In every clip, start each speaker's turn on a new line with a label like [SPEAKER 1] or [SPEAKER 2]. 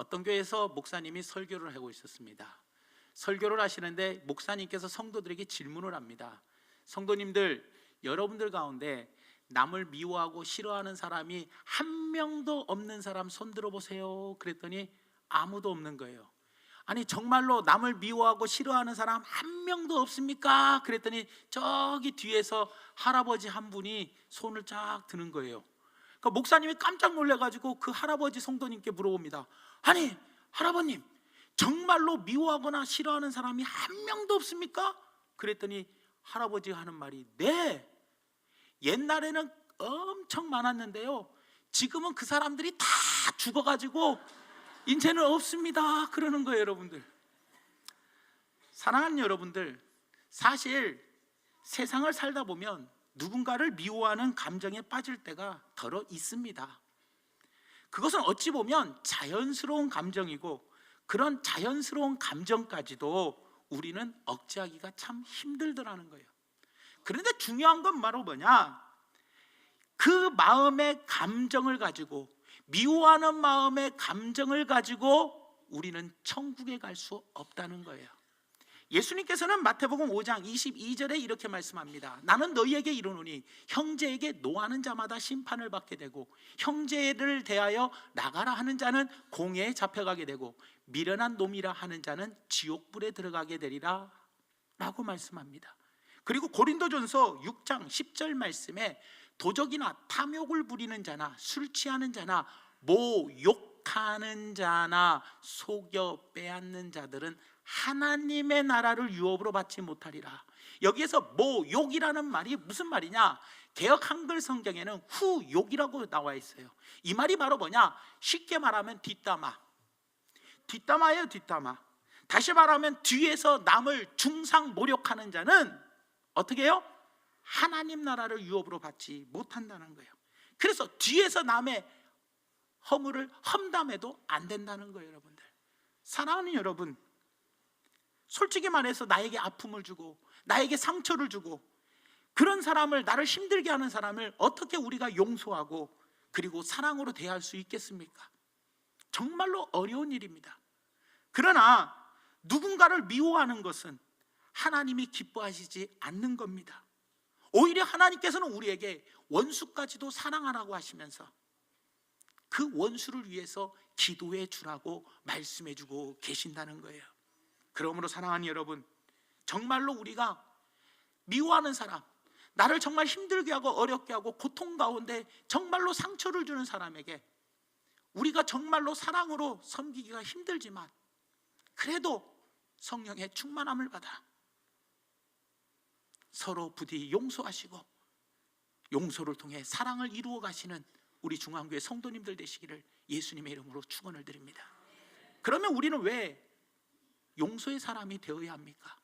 [SPEAKER 1] 어떤 교회에서 목사님이 설교를 하고 있었습니다. 설교를 하시는데 목사님께서 성도들에게 질문을 합니다. 성도님들, 여러분들 가운데 남을 미워하고 싫어하는 사람이 한 명도 없는 사람 손 들어 보세요. 그랬더니 아무도 없는 거예요. 아니 정말로 남을 미워하고 싫어하는 사람 한 명도 없습니까? 그랬더니 저기 뒤에서 할아버지 한 분이 손을 쫙 드는 거예요. 그러니까 목사님이 깜짝 놀래가지고 그 할아버지 성도님께 물어봅니다. 아니 할아버님 정말로 미워하거나 싫어하는 사람이 한 명도 없습니까? 그랬더니 할아버지가 하는 말이 네 옛날에는 엄청 많았는데요. 지금은 그 사람들이 다 죽어가지고 이제는 없습니다. 그러는 거예요, 여러분들. 사랑하는 여러분들, 사실 세상을 살다 보면 누군가를 미워하는 감정에 빠질 때가 더러 있습니다. 그것은 어찌 보면 자연스러운 감정이고 그런 자연스러운 감정까지도 우리는 억제하기가 참 힘들더라는 거예요. 그런데 중요한 건 바로 뭐냐? 그 마음의 감정을 가지고 미워하는 마음의 감정을 가지고 우리는 천국에 갈 수 없다는 거예요. 예수님께서는 마태복음 5장 22절에 이렇게 말씀합니다. 나는 너희에게 이르노니 형제에게 노하는 자마다 심판을 받게 되고 형제를 대하여 나가라 하는 자는 공회에 잡혀가게 되고 미련한 놈이라 하는 자는 지옥불에 들어가게 되리라 라고 말씀합니다. 그리고 고린도전서 6장 10절 말씀에 도적이나 탐욕을 부리는 자나 술 취하는 자나 모욕하는 자나 속여 빼앗는 자들은 하나님의 나라를 유업으로 받지 못하리라. 여기에서 모욕이라는 말이 무슨 말이냐? 개혁 한글 성경에는 후욕이라고 나와 있어요. 이 말이 바로 뭐냐? 쉽게 말하면 뒷담화. 뒷담화예요, 뒷담화. 다시 말하면 뒤에서 남을 중상 모욕하는 자는 어떻게 해요? 하나님 나라를 유업으로 받지 못한다는 거예요. 그래서 뒤에서 남의 허물을 험담해도 안 된다는 거예요, 여러분들. 사랑하는 여러분, 솔직히 말해서 나에게 아픔을 주고 나에게 상처를 주고 그런 사람을 나를 힘들게 하는 사람을 어떻게 우리가 용서하고 그리고 사랑으로 대할 수 있겠습니까? 정말로 어려운 일입니다. 그러나 누군가를 미워하는 것은 하나님이 기뻐하시지 않는 겁니다. 오히려 하나님께서는 우리에게 원수까지도 사랑하라고 하시면서 그 원수를 위해서 기도해 주라고 말씀해 주고 계신다는 거예요. 그러므로 사랑하는 여러분, 정말로 우리가 미워하는 사람, 나를 정말 힘들게 하고 어렵게 하고 고통 가운데 정말로 상처를 주는 사람에게 우리가 정말로 사랑으로 섬기기가 힘들지만 그래도 성령의 충만함을 받아 서로 부디 용서하시고 용서를 통해 사랑을 이루어 가시는 우리 중앙교회 성도님들 되시기를 예수님의 이름으로 축원을 드립니다. 그러면 우리는 왜 용서의 사람이 되어야 합니까?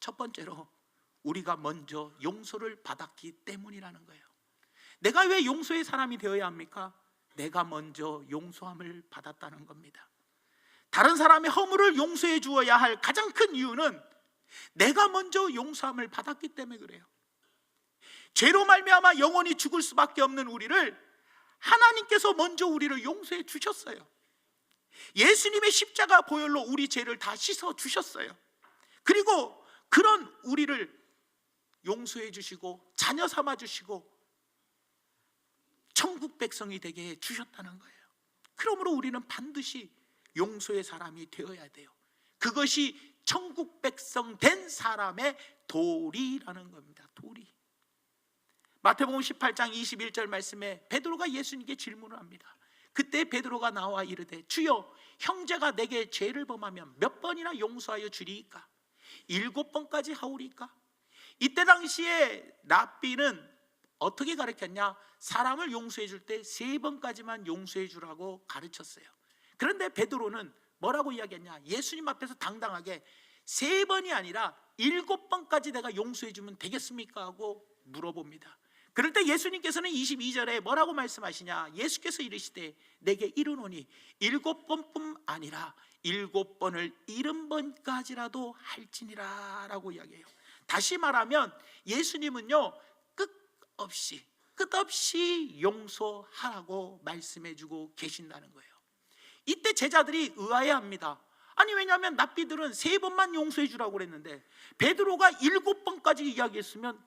[SPEAKER 1] 첫 번째로 우리가 먼저 용서를 받았기 때문이라는 거예요. 내가 왜 용서의 사람이 되어야 합니까? 내가 먼저 용서함을 받았다는 겁니다. 다른 사람의 허물을 용서해 주어야 할 가장 큰 이유는 내가 먼저 용서함을 받았기 때문에 그래요. 죄로 말미암아 영원히 죽을 수밖에 없는 우리를 하나님께서 먼저 우리를 용서해 주셨어요. 예수님의 십자가 보혈로 우리 죄를 다 씻어 주셨어요. 그리고 그런 우리를 용서해 주시고 자녀 삼아 주시고 천국 백성이 되게 해 주셨다는 거예요. 그러므로 우리는 반드시 용서의 사람이 되어야 돼요. 그것이 천국 백성 된 사람의 도리라는 겁니다. 도리. 마태복음 18장 21절 말씀에 베드로가 예수님께 질문을 합니다. 그때 베드로가 나와 이르되 주여 형제가 내게 죄를 범하면 몇 번이나 용서하여 주리이까? 일곱 번까지 하오리까? 이때 당시에 랍비는 어떻게 가르쳤냐? 사람을 용서해 줄 때 세 번까지만 용서해 주라고 가르쳤어요. 그런데 베드로는 뭐라고 이야기했냐? 예수님 앞에서 당당하게 세 번이 아니라 일곱 번까지 내가 용서해 주면 되겠습니까? 하고 물어봅니다. 그럴 때 예수님께서는 22절에 뭐라고 말씀하시냐? 예수께서 이르시되 내게 이르노니 일곱 번뿐 아니라 일곱 번을 일흔 번까지라도 할지니라라고 이야기해요. 다시 말하면 예수님은요 끝없이 끝없이 용서하라고 말씀해주고 계신다는 거예요. 이때 제자들이 의아해합니다. 아니 왜냐하면 납비들은 세 번만 용서해 주라고 그랬는데 베드로가 일곱 번까지 이야기했으면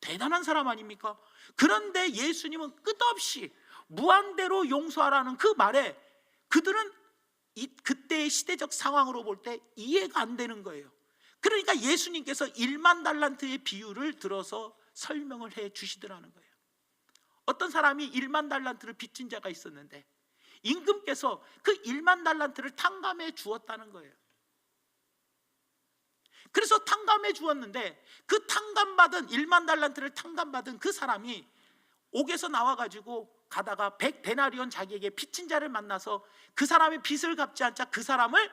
[SPEAKER 1] 대단한 사람 아닙니까? 그런데 예수님은 끝없이 무한대로 용서하라는 그 말에 그들은 이, 그때의 시대적 상황으로 볼 때 이해가 안 되는 거예요. 그러니까 예수님께서 1만 달란트의 비유를 들어서 설명을 해 주시더라는 거예요. 어떤 사람이 1만 달란트를 빚진 자가 있었는데 임금께서 그 1만 달란트를 탕감해 주었다는 거예요. 그래서 탕감해 주었는데 그 탕감받은 1만 달란트를 탕감받은 그 사람이 옥에서 나와 가지고 가다가 100 데나리온 자기에게 빚진 자를 만나서 그 사람의 빚을 갚지 않자 그 사람을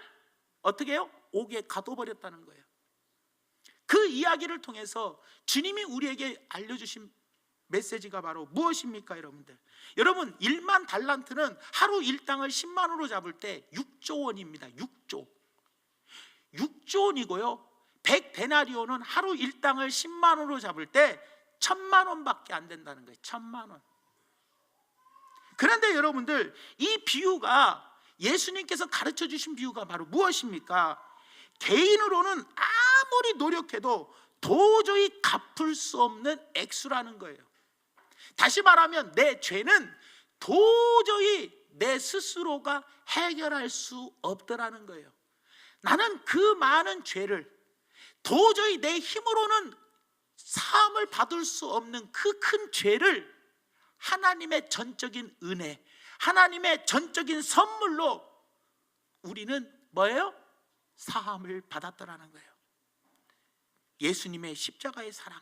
[SPEAKER 1] 어떻게 해요? 옥에 가둬버렸다는 거예요. 그 이야기를 통해서 주님이 우리에게 알려주신 메시지가 바로 무엇입니까, 여러분들? 여러분, 1만 달란트는 하루 일당을 10만 원으로 잡을 때 6조 원입니다. 6조. 6조 원이고요. 100 데나리온은 하루 일당을 10만 원으로 잡을 때 1000만 원밖에 안 된다는 거예요. 1000만 원. 그런데 여러분들, 이 비유가 예수님께서 가르쳐 주신 비유가 바로 무엇입니까? 개인으로는 아무리 노력해도 도저히 갚을 수 없는 액수라는 거예요. 다시 말하면 내 죄는 도저히 내 스스로가 해결할 수 없더라는 거예요. 나는 그 많은 죄를 도저히 내 힘으로는 사함을 받을 수 없는 그 큰 죄를 하나님의 전적인 은혜, 하나님의 전적인 선물로 우리는 뭐예요? 사함을 받았더라는 거예요. 예수님의 십자가의 사랑.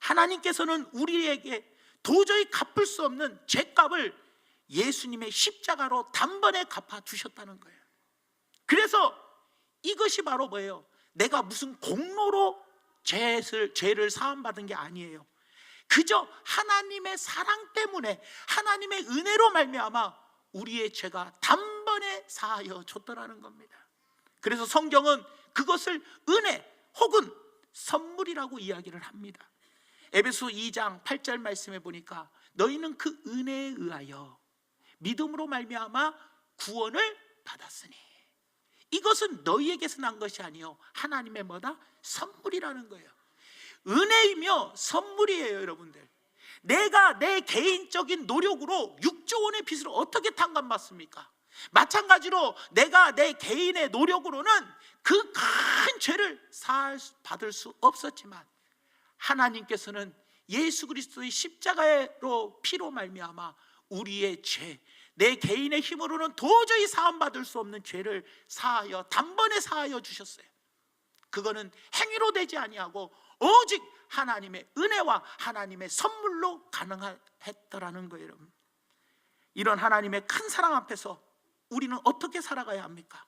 [SPEAKER 1] 하나님께서는 우리에게 도저히 갚을 수 없는 죄값을 예수님의 십자가로 단번에 갚아 주셨다는 거예요. 그래서 이것이 바로 뭐예요? 내가 무슨 공로로 죄를, 죄를 사함받은 게 아니에요. 그저 하나님의 사랑 때문에 하나님의 은혜로 말미암아 우리의 죄가 단번에 사하여 줬더라는 겁니다. 그래서 성경은 그것을 은혜 혹은 선물이라고 이야기를 합니다. 에베소 2장 8절 말씀에 보니까 너희는 그 은혜에 의하여 믿음으로 말미암아 구원을 받았으니 이것은 너희에게서 난 것이 아니요 하나님의 뭐다 선물이라는 거예요. 은혜이며 선물이에요, 여러분들. 내가 내 개인적인 노력으로 6조 원의 빚을 어떻게 탕감받습니까? 마찬가지로 내가 내 개인의 노력으로는 그 큰 죄를 사 받을 수 없었지만 하나님께서는 예수 그리스도의 십자가로 피로 말미암아 우리의 죄, 내 개인의 힘으로는 도저히 사함 받을 수 없는 죄를 사하여 단번에 사하여 주셨어요. 그거는 행위로 되지 아니하고 오직 하나님의 은혜와 하나님의 선물로 가능했더라는 거예요, 여러분. 이런 하나님의 큰 사랑 앞에서 우리는 어떻게 살아가야 합니까?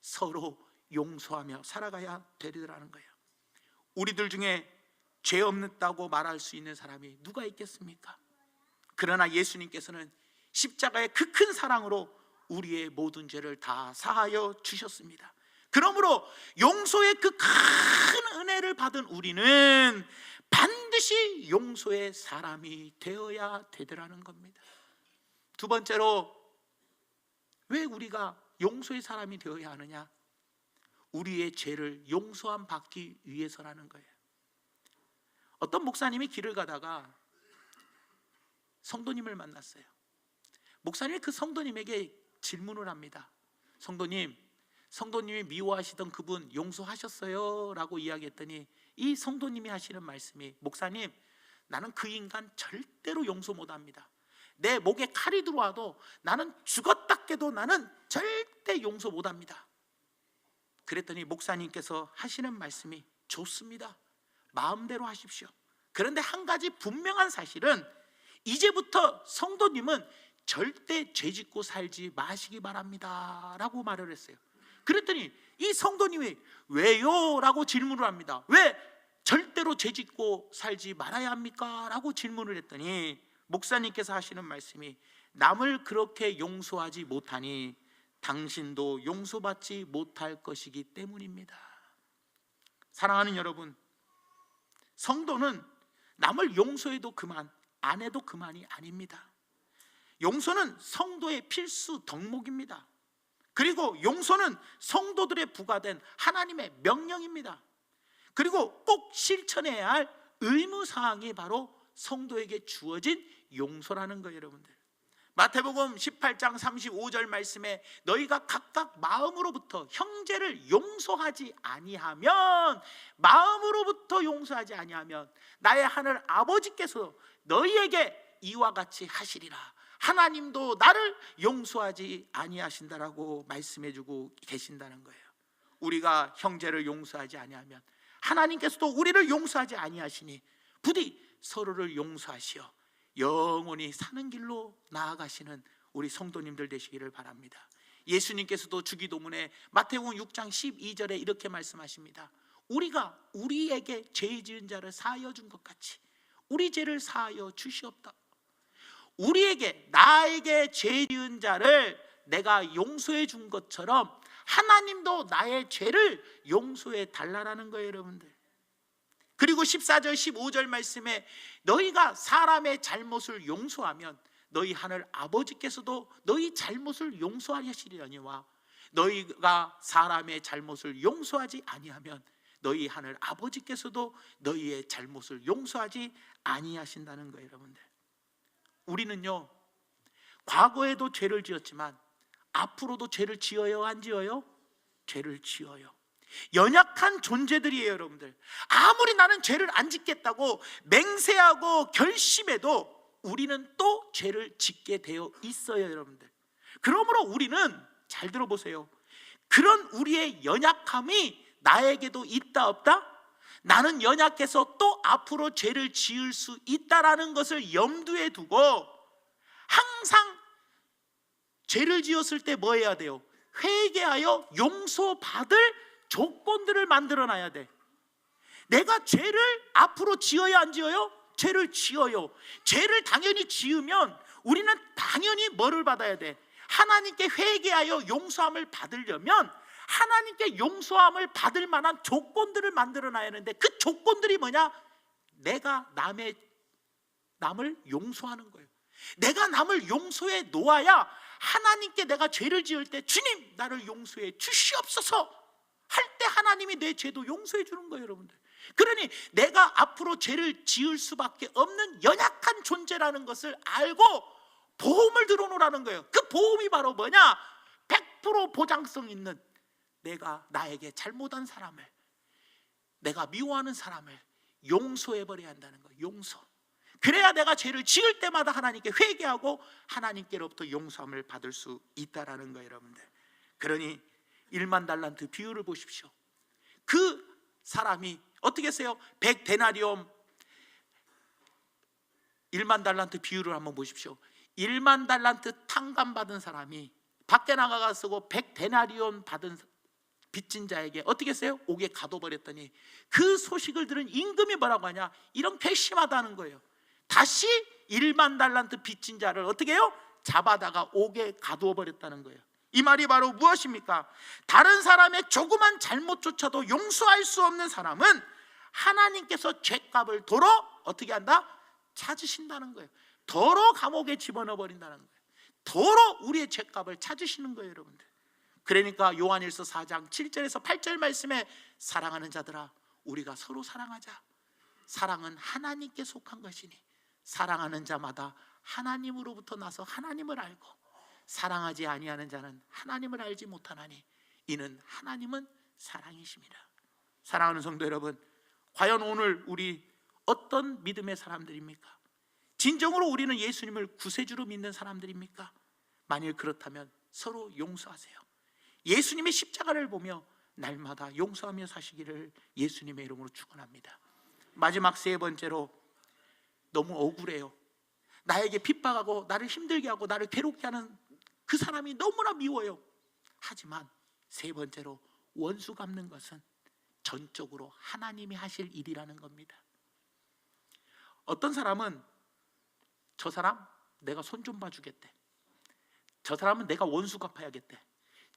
[SPEAKER 1] 서로 용서하며 살아가야 되리라는 거예요. 우리들 중에 죄 없다고 말할 수 있는 사람이 누가 있겠습니까? 그러나 예수님께서는 십자가의 그 큰 사랑으로 우리의 모든 죄를 다 사하여 주셨습니다. 그러므로 용서의 그 큰 은혜를 받은 우리는 반드시 용서의 사람이 되어야 되더라는 겁니다. 두 번째로 왜 우리가 용서의 사람이 되어야 하느냐? 우리의 죄를 용서함 받기 위해서라는 거예요. 어떤 목사님이 길을 가다가 성도님을 만났어요. 목사님이 그 성도님에게 질문을 합니다. 성도님, 성도님이 미워하시던 그분 용서하셨어요? 라고 이야기했더니 이 성도님이 하시는 말씀이 목사님, 나는 그 인간 절대로 용서 못 합니다. 내 목에 칼이 들어와도 나는 죽었다 깨도 나는 절대 용서 못 합니다. 그랬더니 목사님께서 하시는 말씀이 좋습니다. 마음대로 하십시오. 그런데 한 가지 분명한 사실은 이제부터 성도님은 절대 죄 짓고 살지 마시기 바랍니다. 라고 말을 했어요. 그랬더니 이 성도님이 왜요? 라고 질문을 합니다. 왜 절대로 죄 짓고 살지 말아야 합니까? 라고 질문을 했더니 목사님께서 하시는 말씀이 남을 그렇게 용서하지 못하니 당신도 용서받지 못할 것이기 때문입니다. 사랑하는 여러분, 성도는 남을 용서해도 그만, 안 해도 그만이 아닙니다. 용서는 성도의 필수 덕목입니다. 그리고 용서는 성도들의 부과된 하나님의 명령입니다. 그리고 꼭 실천해야 할 의무 사항이 바로 성도에게 주어진 용서라는 거예요, 여러분들. 마태복음 18장 35절 말씀에 너희가 각각 마음으로부터 형제를 용서하지 아니하면 마음으로부터 용서하지 아니하면 나의 하늘 아버지께서 너희에게 이와 같이 하시리라. 하나님도 나를 용서하지 아니하신다라고 말씀해 주고 계신다는 거예요. 우리가 형제를 용서하지 아니하면 하나님께서도 우리를 용서하지 아니하시니 부디 서로를 용서하시어 영원히 사는 길로 나아가시는 우리 성도님들 되시기를 바랍니다. 예수님께서도 주기도문에 마태복음 6장 12절에 이렇게 말씀하십니다. 우리가 우리에게 죄 지은 자를 사하여 준 것 같이 우리 죄를 사하여 주시옵다. 우리에게 나에게 죄 지은 자를 내가 용서해 준 것처럼 하나님도 나의 죄를 용서해 달라라는 거예요, 여러분들. 그리고 14절 15절 말씀에 너희가 사람의 잘못을 용서하면 너희 하늘 아버지께서도 너희 잘못을 용서하시리려니와 너희가 사람의 잘못을 용서하지 아니하면 너희 하늘 아버지께서도 너희의 잘못을 용서하지 아니하신다는 거예요, 여러분들. 우리는요 과거에도 죄를 지었지만 앞으로도 죄를 지어요 안 지어요? 죄를 지어요. 연약한 존재들이에요, 여러분들. 아무리 나는 죄를 안 짓겠다고 맹세하고 결심해도 우리는 또 죄를 짓게 되어 있어요, 여러분들. 그러므로 우리는 잘 들어보세요. 그런 우리의 연약함이 나에게도 있다 없다? 나는 연약해서 또 앞으로 죄를 지을 수 있다라는 것을 염두에 두고 항상 죄를 지었을 때 뭐 해야 돼요? 회개하여 용서받을 조건들을 만들어 놔야 돼. 내가 죄를 앞으로 지어야 안 지어요? 죄를 지어요. 죄를 당연히 지으면 우리는 당연히 뭐를 받아야 돼? 하나님께 회개하여 용서함을 받으려면 하나님께 용서함을 받을 만한 조건들을 만들어 놔야 하는데 그 조건들이 뭐냐? 내가 남의 남을 용서하는 거예요. 내가 남을 용서해 놓아야 하나님께 내가 죄를 지을 때 주님 나를 용서해 주시옵소서 할 때 하나님이 내 죄도 용서해 주는 거예요, 여러분들. 그러니 내가 앞으로 죄를 지을 수밖에 없는 연약한 존재라는 것을 알고 보험을 들어놓으라는 거예요. 그 보험이 바로 뭐냐? 100% 보장성 있는 내가 나에게 잘못한 사람을 내가 미워하는 사람을 용서해 버려야 한다는 거예요. 용서. 그래야 내가 죄를 지을 때마다 하나님께 회개하고 하나님께로부터 용서함을 받을 수 있다라는 거예요, 여러분들. 그러니 1만 달란트 비율을 보십시오. 그 사람이 어떻게 했어요? 100 데나리온 1만 달란트 비율을 한번 보십시오. 1만 달란트 탕감 받은 사람이 밖에 나가가 쓰고 100 데나리온 받은 빚진 자에게 어떻게 했어요? 옥에 가둬버렸더니 그 소식을 들은 임금이 뭐라고 하냐? 이런 괘씸하다는 거예요. 다시 1만 달란트 빚진 자를 어떻게 해요? 잡아다가 옥에 가두어 버렸다는 거예요. 이 말이 바로 무엇입니까? 다른 사람의 조그만 잘못조차도 용서할 수 없는 사람은 하나님께서 죄값을 도로 어떻게 한다? 찾으신다는 거예요. 도로 감옥에 집어넣어 버린다는 거예요. 도로 우리의 죄값을 찾으시는 거예요, 여러분들. 그러니까 요한일서 4장 7절에서 8절 말씀에 사랑하는 자들아 우리가 서로 사랑하자. 사랑은 하나님께 속한 것이니 사랑하는 자마다 하나님으로부터 나서 하나님을 알고 사랑하지 아니하는 자는 하나님을 알지 못하나니 이는 하나님은 사랑이십니다. 사랑하는 성도 여러분, 과연 오늘 우리 어떤 믿음의 사람들입니까? 진정으로 우리는 예수님을 구세주로 믿는 사람들입니까? 만일 그렇다면 서로 용서하세요. 예수님의 십자가를 보며 날마다 용서하며 사시기를 예수님의 이름으로 축원합니다. 마지막 세 번째로 너무 억울해요. 나에게 핍박하고 나를 힘들게 하고 나를 괴롭게 하는 그 사람이 너무나 미워요. 하지만 세 번째로 원수 갚는 것은 전적으로 하나님이 하실 일이라는 겁니다. 어떤 사람은 저 사람 내가 손 좀 봐주겠대. 저 사람은 내가 원수 갚아야겠대.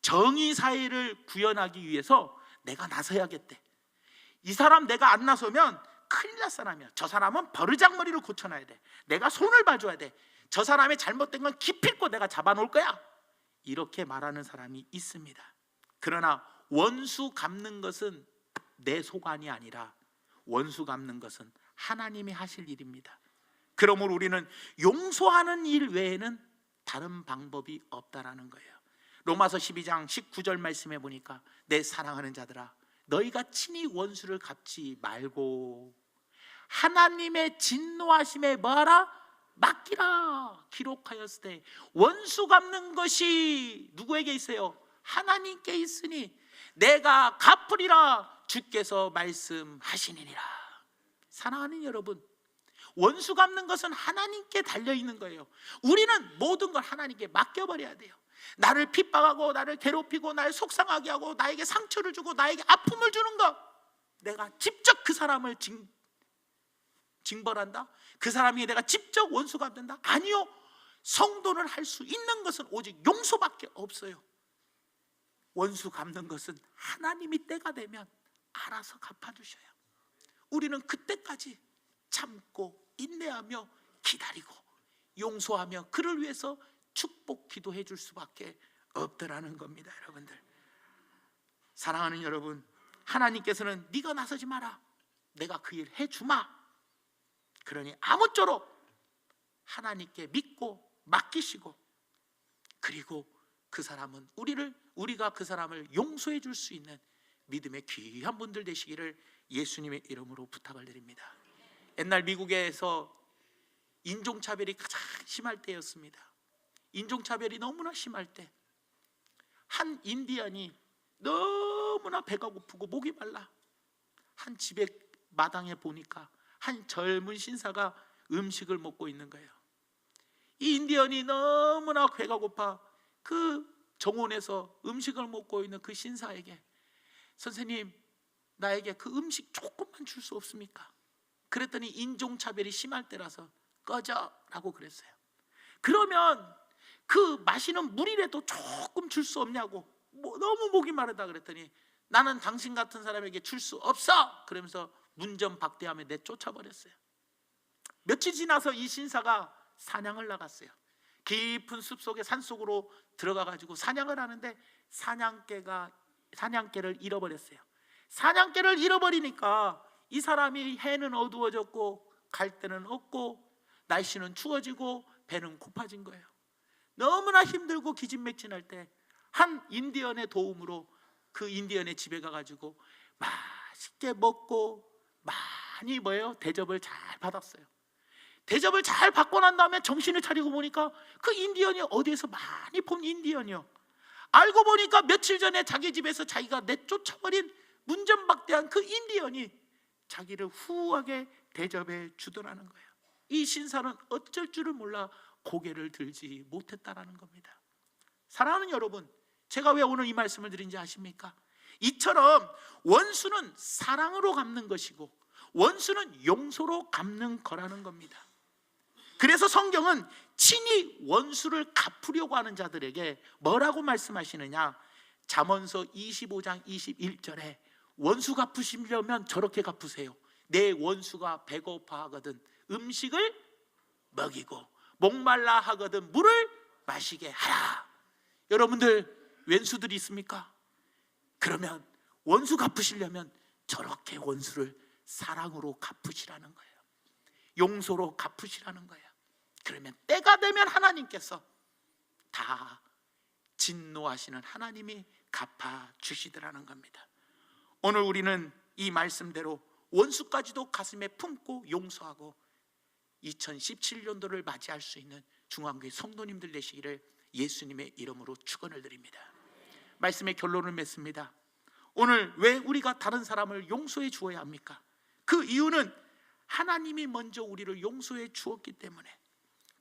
[SPEAKER 1] 정의 사회를 구현하기 위해서 내가 나서야겠대. 이 사람 내가 안 나서면 큰일 날 사람이야. 저 사람은 버르장머리를 고쳐놔야 돼. 내가 손을 봐줘야 돼. 저 사람의 잘못된 건 기필코 내가 잡아놓을 거야. 이렇게 말하는 사람이 있습니다. 그러나 원수 갚는 것은 내 소관이 아니라 원수 갚는 것은 하나님이 하실 일입니다. 그러므로 우리는 용서하는 일 외에는 다른 방법이 없다라는 거예요. 로마서 12장 19절 말씀해 보니까 내 사랑하는 자들아 너희가 친히 원수를 갚지 말고 하나님의 진노하심에 뭐하라 맡기라 기록하였을 때 원수 갚는 것이 누구에게 있어요? 하나님께 있으니 내가 갚으리라 주께서 말씀하시니라 사랑하는 여러분 원수 갚는 것은 하나님께 달려 있는 거예요. 우리는 모든 걸 하나님께 맡겨 버려야 돼요. 나를 핍박하고 나를 괴롭히고 나를 속상하게 하고 나에게 상처를 주고 나에게 아픔을 주는 것 내가 직접 그 사람을 징, 징벌한다? 그 사람이 내가 직접 원수 갚는다? 아니요. 성도는 할수 있는 것은 오직 용서밖에 없어요. 원수 갚는 것은 하나님이 때가 되면 알아서 갚아주셔요. 우리는 그때까지 참고 인내하며 기다리고 용서하며 그를 위해서 축복 기도해 줄 수밖에 없더라는 겁니다, 여러분들. 사랑하는 여러분, 하나님께서는 네가 나서지 마라. 내가 그 일 해 주마. 그러니 아무쪼록 하나님께 믿고 맡기시고 그리고 그 사람은 우리를 우리가 그 사람을 용서해 줄 수 있는 믿음의 귀한 분들 되시기를 예수님의 이름으로 부탁을 드립니다. 옛날 미국에서 인종차별이 가장 심할 때였습니다. 인종차별이 너무나 심할 때, 한 인디언이 너무나 배가 고프고 목이 말라. 한 집의 마당에 보니까 한 젊은 신사가 음식을 먹고 있는 거예요. 이 인디언이 너무나 배가 고파 그 정원에서 음식을 먹고 있는 그 신사에게 선생님 나에게 그 음식 조금만 줄 수 없습니까? 그랬더니 인종차별이 심할 때라서 꺼져라고 그랬어요. 그러면 그 마시는 물이라도 조금 줄 수 없냐고 뭐 너무 목이 마르다 그랬더니 나는 당신 같은 사람에게 줄 수 없어 그러면서 문전 박대하며 내쫓아버렸어요. 며칠 지나서 이 신사가 사냥을 나갔어요. 깊은 숲 속에 산 속으로 들어가 가지고 사냥을 하는데 사냥개가 사냥개를 잃어버렸어요. 사냥개를 잃어버리니까 이 사람이 해는 어두워졌고 갈 데는 없고 날씨는 추워지고 배는 고파진 거예요. 너무나 힘들고 기진맥진할 때 한 인디언의 도움으로 그 인디언의 집에 가가지고 맛있게 먹고 많이 뭐예요 대접을 잘 받았어요. 대접을 잘 받고 난 다음에 정신을 차리고 보니까 그 인디언이 어디에서 많이 본 인디언이요. 알고 보니까 며칠 전에 자기 집에서 자기가 내쫓아버린 문전박대한 그 인디언이 자기를 후하게 대접해 주더라는 거예요. 이 신사는 어쩔 줄을 몰라 고개를 들지 못했다라는 겁니다. 사랑하는 여러분, 제가 왜 오늘 이 말씀을 드린지 아십니까? 이처럼 원수는 사랑으로 갚는 것이고 원수는 용서로 갚는 거라는 겁니다. 그래서 성경은 친히 원수를 갚으려고 하는 자들에게 뭐라고 말씀하시느냐? 잠언서 25장 21절에 원수 갚으시려면 저렇게 갚으세요. 내 원수가 배고파하거든 음식을 먹이고 목말라 하거든 물을 마시게 하라. 여러분들 왼수들이 있습니까? 그러면 원수 갚으시려면 저렇게 원수를 사랑으로 갚으시라는 거예요. 용서로 갚으시라는 거예요. 그러면 때가 되면 하나님께서 다 진노하시는 하나님이 갚아 주시더라는 겁니다. 오늘 우리는 이 말씀대로 원수까지도 가슴에 품고 용서하고 2017년도를 맞이할 수 있는 중앙교회 성도님들 되시기를 예수님의 이름으로 축원을 드립니다. 말씀의 결론을 맺습니다. 오늘 왜 우리가 다른 사람을 용서해 주어야 합니까? 그 이유는 하나님이 먼저 우리를 용서해 주었기 때문에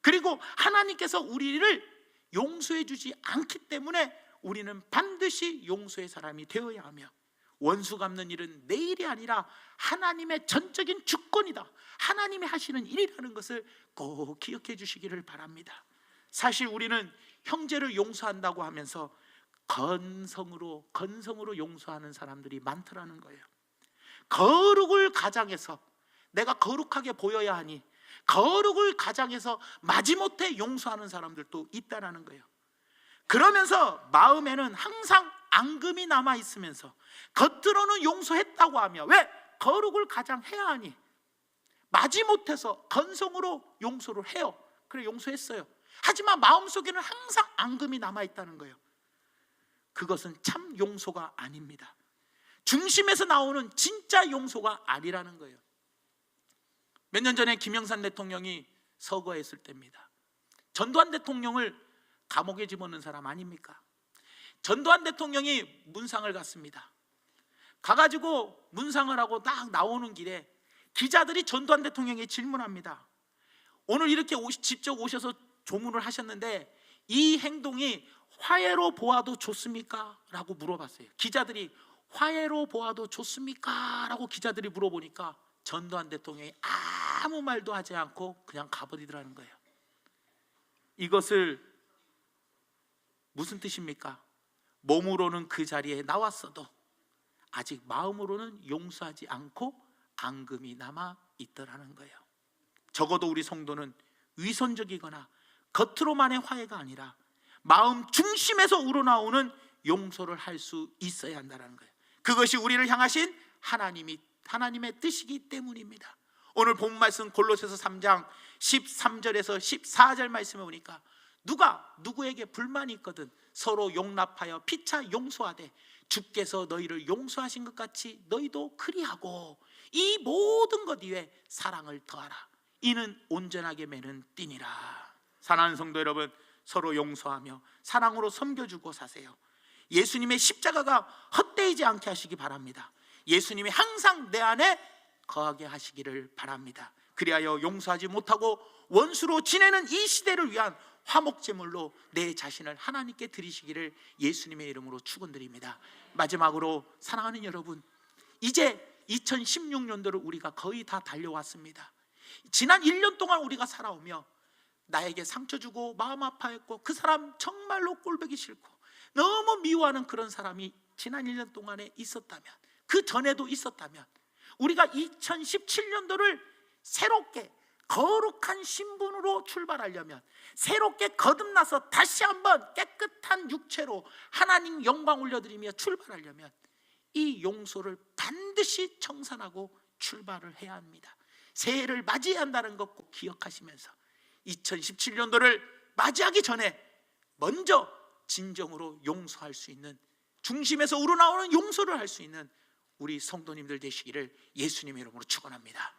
[SPEAKER 1] 그리고 하나님께서 우리를 용서해 주지 않기 때문에 우리는 반드시 용서의 사람이 되어야 하며 원수 갚는 일은 내 일이 아니라 하나님의 전적인 주권이다. 하나님이 하시는 일이라는 것을 꼭 기억해 주시기를 바랍니다. 사실 우리는 형제를 용서한다고 하면서 건성으로 건성으로 용서하는 사람들이 많더라는 거예요. 거룩을 가장해서 내가 거룩하게 보여야 하니 거룩을 가장해서 마지못해 용서하는 사람들도 있다라는 거예요. 그러면서 마음에는 항상 앙금이 남아 있으면서 겉으로는 용서했다고 하며 왜 거룩을 가장 해야 하니 마지못해서 건성으로 용서를 해요. 그래 용서했어요. 하지만 마음속에는 항상 앙금이 남아 있다는 거예요. 그것은 참 용서가 아닙니다. 중심에서 나오는 진짜 용서가 아니라는 거예요. 몇 년 전에 김영삼 대통령이 서거했을 때입니다. 전두환 대통령을 감옥에 집어넣은 사람 아닙니까? 전두환 대통령이 문상을 갔습니다. 가가지고 문상을 하고 딱 나오는 길에 기자들이 전두환 대통령에게 질문합니다. 오늘 이렇게 오시- 직접 오셔서 조문을 하셨는데 이 행동이 화해로 보아도 좋습니까? 라고 물어봤어요. 기자들이 화해로 보아도 좋습니까? 라고 기자들이 물어보니까 전두환 대통령이 아무 말도 하지 않고 그냥 가버리더라는 거예요. 이것을 무슨 뜻입니까? 몸으로는 그 자리에 나왔어도 아직 마음으로는 용서하지 않고 앙금이 남아 있더라는 거예요. 적어도 우리 성도는 위선적이거나 겉으로만의 화해가 아니라 마음 중심에서 우러나오는 용서를 할 수 있어야 한다는 거예요. 그것이 우리를 향하신 하나님이 하나님의 뜻이기 때문입니다. 오늘 본 말씀 골로새서 3장 13절에서 14절 말씀에 보니까 누가 누구에게 불만이 있거든 서로 용납하여 피차 용서하되 주께서 너희를 용서하신 것 같이 너희도 그리하고 이 모든 것 위에 사랑을 더하라. 이는 온전하게 매는 띠니라. 사랑하는 성도 여러분 서로 용서하며 사랑으로 섬겨주고 사세요. 예수님의 십자가가 헛되이지 않게 하시기 바랍니다. 예수님이 항상 내 안에 거하게 하시기를 바랍니다. 그리하여 용서하지 못하고 원수로 지내는 이 시대를 위한 화목제물로 내 자신을 하나님께 드리시기를 예수님의 이름으로 축원드립니다. 마지막으로 사랑하는 여러분, 이제 2016년도를 우리가 거의 다 달려왔습니다. 지난 1년 동안 우리가 살아오며 나에게 상처 주고 마음 아파했고 그 사람 정말로 꼴보기 싫고 너무 미워하는 그런 사람이 지난 1년 동안에 있었다면 그 전에도 있었다면 우리가 2017년도를 새롭게 거룩한 신분으로 출발하려면 새롭게 거듭나서 다시 한번 깨끗한 육체로 하나님 영광 올려드리며 출발하려면 이 용서를 반드시 청산하고 출발을 해야 합니다. 새해를 맞이해야 한다는 것 꼭 기억하시면서 2017년도를 맞이하기 전에 먼저 진정으로 용서할 수 있는 중심에서 우러나오는 용서를 할 수 있는 우리 성도님들 되시기를 예수님의 이름으로 축원합니다.